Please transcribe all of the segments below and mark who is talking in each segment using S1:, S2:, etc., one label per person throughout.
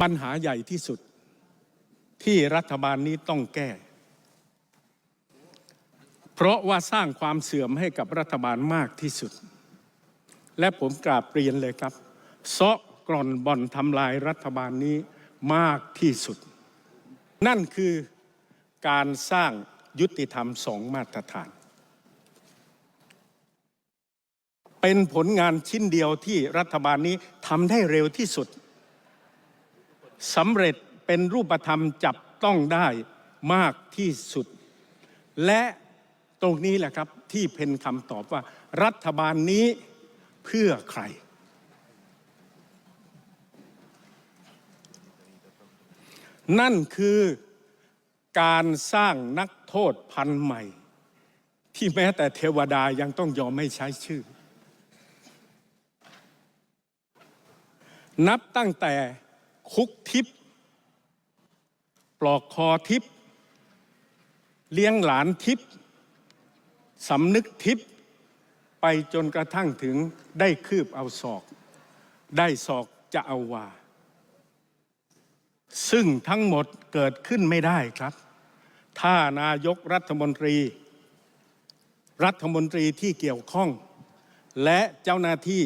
S1: ปัญหาใหญ่ที่สุดที่รัฐบาลนี้ต้องแก้ เพราะว่าสร้างความเสื่อมให้กับรัฐบาลมากที่สุด และผมกราบเรียนเลยครับเซาะกร่อนบ่อนทำลายรัฐบาลนี้มากที่สุด นั่นคือการสร้างยุติธรรมสองมาตรฐาน เป็นผลงานชิ้นเดียวที่รัฐบาลนี้ทำได้เร็วที่สุด สำเร็จเป็นรูปธรรมจับต้องได้มากที่สุด และตรงนี้แหละครับที่เป็นคำตอบว่ารัฐบาลนี้เพื่อใคร นั่นคือการสร้างนักโทษพันใหม่ ที่แม้แต่เทวดายังต้องยอมไม่ใช้ชื่อ นับตั้งแต่ คุกทิพย์ปลอกคอทิพย์เลี้ยงหลานทิพย์สำนึกทิพย์ไปจนกระทั่งถึงได้คืบเอาศอก ได้ศอกจะเอาว่า ซึ่งทั้งหมดเกิดขึ้นไม่ได้ครับ ถ้านายกรัฐมนตรี รัฐมนตรีที่เกี่ยวข้อง และเจ้าหน้าที่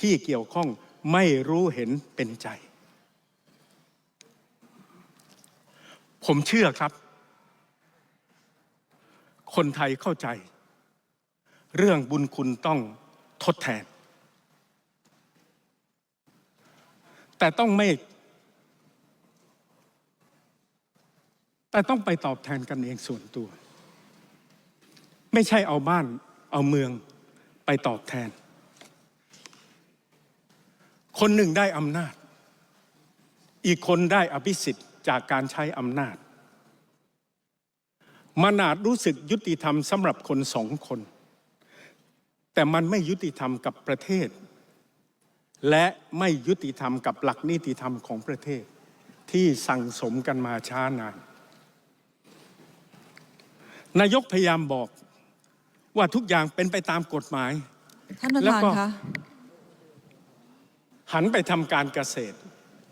S1: ที่เกี่ยวข้องไม่รู้เห็นเป็นใจ ผมเชื่อครับ คนไทยเข้าใจ เรื่องบุญคุณต้องทดแทน แต่ต้องไม่ แต่ต้องไปตอบแทนกันเองส่วนตัว ไม่ใช่เอาบ้านเอาเมืองไปตอบแทน คนหนึ่งได้อำนาจ อีกคนได้อภิสิทธิ์ จากการใช้อำนาจ มันอาจรู้สึกยุติธรรมสำหรับคนสองคน แต่มันไม่ยุติธรรมกับประเทศ และไม่ยุติธรรมกับหลักนิติธรรมของประเทศ ที่สั่งสมกันมาช้านาน นายกพยายามบอกว่าทุกอย่างเป็นไปตามกฎหมาย
S2: ท่านประ
S1: แล้ว
S2: ธาน
S1: ก็
S2: คะ
S1: หันไปทำการเกษตร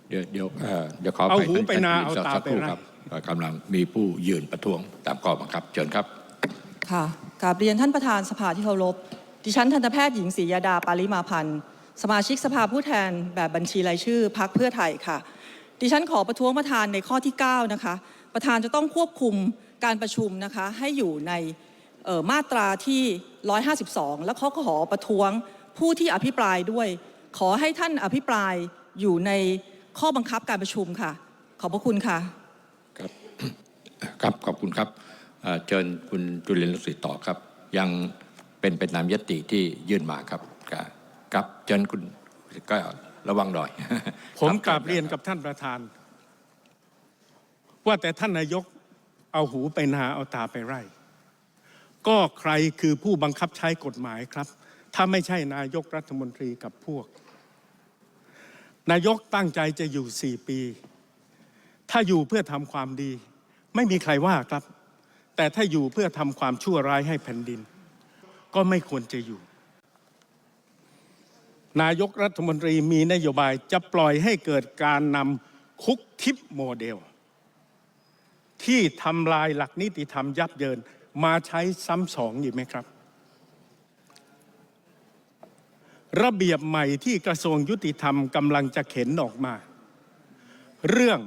S3: เดี๋ยวเดี๋ยวเอ่อเดี๋ยวขอ
S1: เอา
S3: ไป
S1: หูไปนา
S3: ท่
S1: เอา
S3: สัก
S1: ตา
S3: สักครู่
S1: ไปไร่
S3: ครับเอ่อกำลังมีผู้ยืนประท้วงตามข้อบังคับ เชิญครับ
S2: ค่ะกราบเรียนท่านประธานสภาที่เคารพ ดิฉันทันตแพทย์หญิงศรียาดาปาริมาพันธ์ สมาชิกสภาผู้แทนแบบบัญชีรายชื่อพักเพื่อไทยค่ะ ดิฉันขอประท้วงประธานในข้อที่ 9 นะคะ ประธานจะต้องควบคุมการประชุมนะคะ ให้อยู่ในเอ่อมาตราที่ 152 แล้วเขาขอประท้วงผู้ที่อภิปรายด้วย ขอให้ท่านอภิปรายอยู่ใน ข้อบังคับการประชุมค่ะ ขอบพระคุณค่ะ
S3: ครับครับขอบคุณครับเอ่อเชิญคุณจุลินทร์ลักษิตต่อครับ ยังเป็นไปตามยติที่ยื่นมาครับครับครับเชิญคุณก็ระวังหน่อย
S1: ผมก
S3: ค
S1: ราบเรียนกับท่านประธาน ว่าแต่ท่านนายกเอาหูไปนาเอาตาไปไร่ ก็ใครคือผู้บังคับใช้กฎหมายครับ ถ้าไม่ใช่นายกรัฐมนตรีกับพวก นายกตั้งใจจะอยู่สี่ปี ถ้าอยู่เพื่อทำความดี ไม่มีใครว่าครับ แต่ถ้าอยู่เพื่อทำความชั่วร้ายให้แผ่นดิน ก็ไม่ควรจะอยู่ นายกรัฐมนตรีมีนโยบายจะปล่อยให้เกิดการนำคุกทิปโมเดล ที่ทำลายหลักนิติธรรมยับเยินมาใช้ซ้ำสองอยู่ไหมครับ ระเบียบใหม่ที่กระทรวงยุติธรรมกำลังจะเข็นออกมา เรื่อง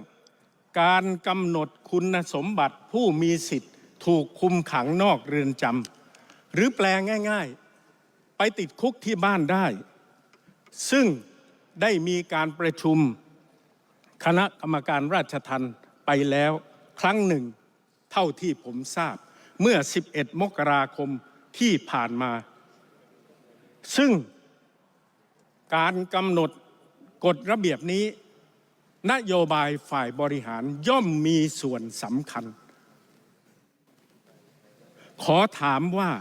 S1: การกำหนดคุณสมบัติผู้มีสิทธิ์ ถูกคุมขังนอกเรือนจำหรือแปลง่ายๆ ไปติดคุกที่บ้านได้ ซึ่งได้มีการประชุมคณะกรรมการราชทัณฑ์ไปแล้วครั้งหนึ่งเท่าที่ผมทราบเมื่อ 11 มกราคมที่ผ่านมา ซึ่ง การกำหนดกฎระเบียบนี้ นโยบายฝ่ายบริหารย่อมมีส่วนสำคัญ ขอถามว่า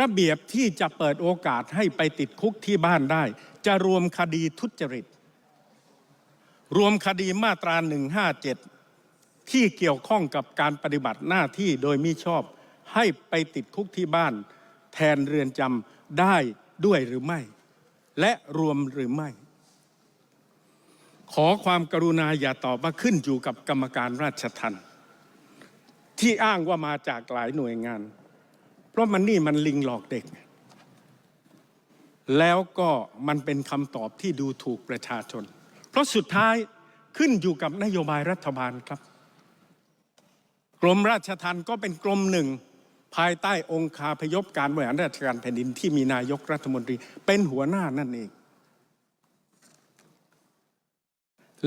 S1: ระเบียบที่จะเปิดโอกาสให้ไปติดคุกที่บ้านได้ จะรวมคดีทุจริต รวมคดีมาตรา 157 ที่เกี่ยวข้องกับการปฏิบัติหน้าที่โดยมิชอบให้ไปติดคุกที่บ้าน แทนเรือนจำได้ ด้วยหรือไม่ และรวมหรือไม่ ขอความกรุณาอย่าตอบว่าขึ้นอยู่กับกรรมการราชทัณฑ์ที่อ้างว่ามาจากหลายหน่วยงาน เพราะมันนี่มันลิงหลอกเด็ก แล้วก็มันเป็นคำตอบที่ดูถูกประชาชน เพราะสุดท้ายขึ้นอยู่กับนโยบายรัฐบาลครับ กรมราชทัณฑ์ก็เป็นกรมหนึ่ง ภายใต้องค์คาพยพการบริหารราชการแผ่นดินที่มีนายกรัฐมนตรีเป็นหัวหน้านั่นเอง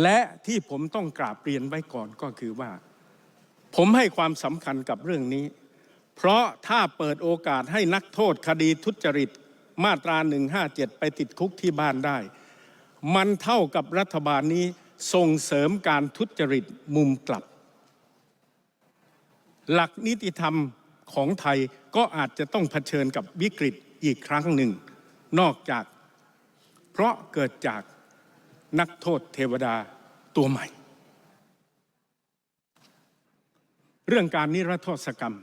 S1: และที่ผมต้องกราบเรียนไว้ก่อนก็คือว่า ผมให้ความสำคัญกับเรื่องนี้ เพราะถ้าเปิดโอกาสให้นักโทษคดีทุจริตมาตรา 157 ไปติดคุกที่บ้านได้ มันเท่ากับรัฐบาลนี้ส่งเสริมการทุจริตมุมกลับ หลักนิติธรรม ของไทยก็อาจจะต้องเผชิญกับวิกฤตอีกครั้งหนึ่ง นอกจาก เพราะเกิดจากนักโทษเทวดาตัวใหม่ เรื่องการนิรโทษกรรม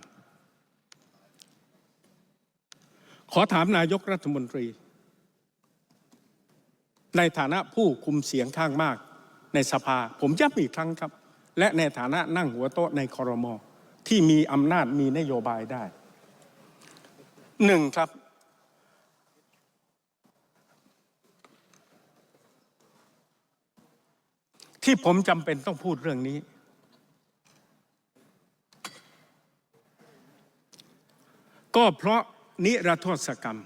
S1: ขอถามนายกรัฐมนตรี ในฐานะผู้คุมเสียงข้างมากในสภา ผมย้ำอีกครั้งครับ และในฐานะนั่งหัวโต๊ะในคอรมอ ที่มีอำนาจมีนโยบายได้หนึ่งครับ ที่ผมจำเป็นต้องพูดเรื่องนี้ ก็เพราะนิรโทษกรรม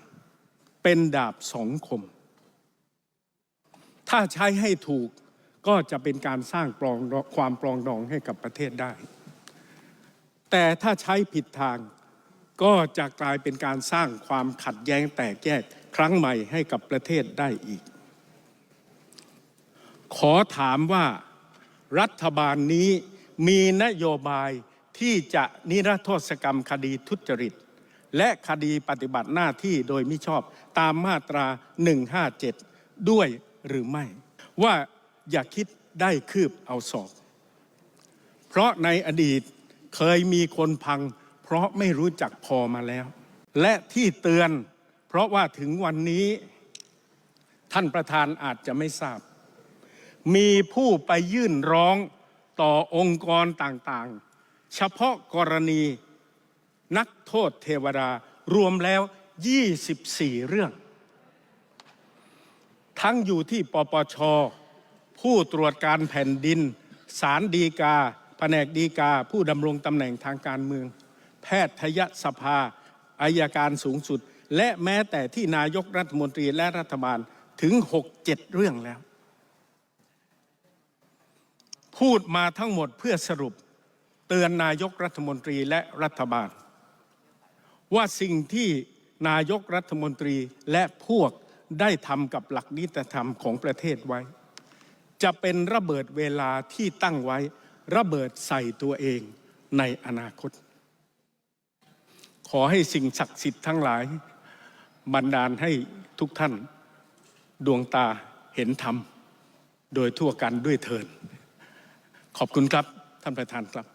S1: เป็นดาบสองคม ถ้าใช้ให้ถูกก็จะเป็นการสร้างปลองความปลองดองให้กับประเทศได้ แต่ถ้าใช้ผิดทาง ก็จะกลายเป็นการสร้างความขัดแย้งแตกแยกครั้งใหม่ให้กับประเทศได้อีก ขอถามว่ารัฐบาลนี้มีนโยบายที่จะนิรโทษกรรมคดีทุจริต และคดีปฏิบัติหน้าที่โดยมิชอบตามมาตรา 157 ด้วยหรือไม่ ว่าอย่าคิดได้คืบเอาศอกเพราะในอดีต เคยมีคนพัง เพราะไม่รู้จักพอมาแล้ว และที่เตือน เพราะว่าถึงวันนี้ ท่านประธานอาจจะไม่ทราบ มีผู้ไปยื่นร้องต่อองค์กรต่างๆ เฉพาะกรณีนักโทษเทวดารวมแล้ว 24 เรื่อง ทั้งอยู่ที่ปปช ผู้ตรวจการแผ่นดินศาลฎีกา แผนกฎีกาผู้ดำรงตำแหน่งทางการเมือง แพทยสภาอายการสูงสุด และแม้แต่ที่นายกรัฐมนตรีและรัฐบาลถึง 6-7 เรื่องแล้ว พูดมาทั้งหมดเพื่อสรุปเตือนนายกรัฐมนตรีและรัฐบาล ว่าสิ่งที่นายกรัฐมนตรีและพวกได้ทำกับหลักนิติธรรมของประเทศไว้ จะเป็นระเบิดเวลาที่ตั้งไว้ ระเบิดใส่ตัวเองในอนาคต ขอให้สิ่งศักดิ์สิทธิ์ทั้งหลาย บันดาลให้ทุกท่านดวงตาเห็นธรรม โดยทั่วกันด้วยเทิน ขอบคุณครับท่านประธานครับ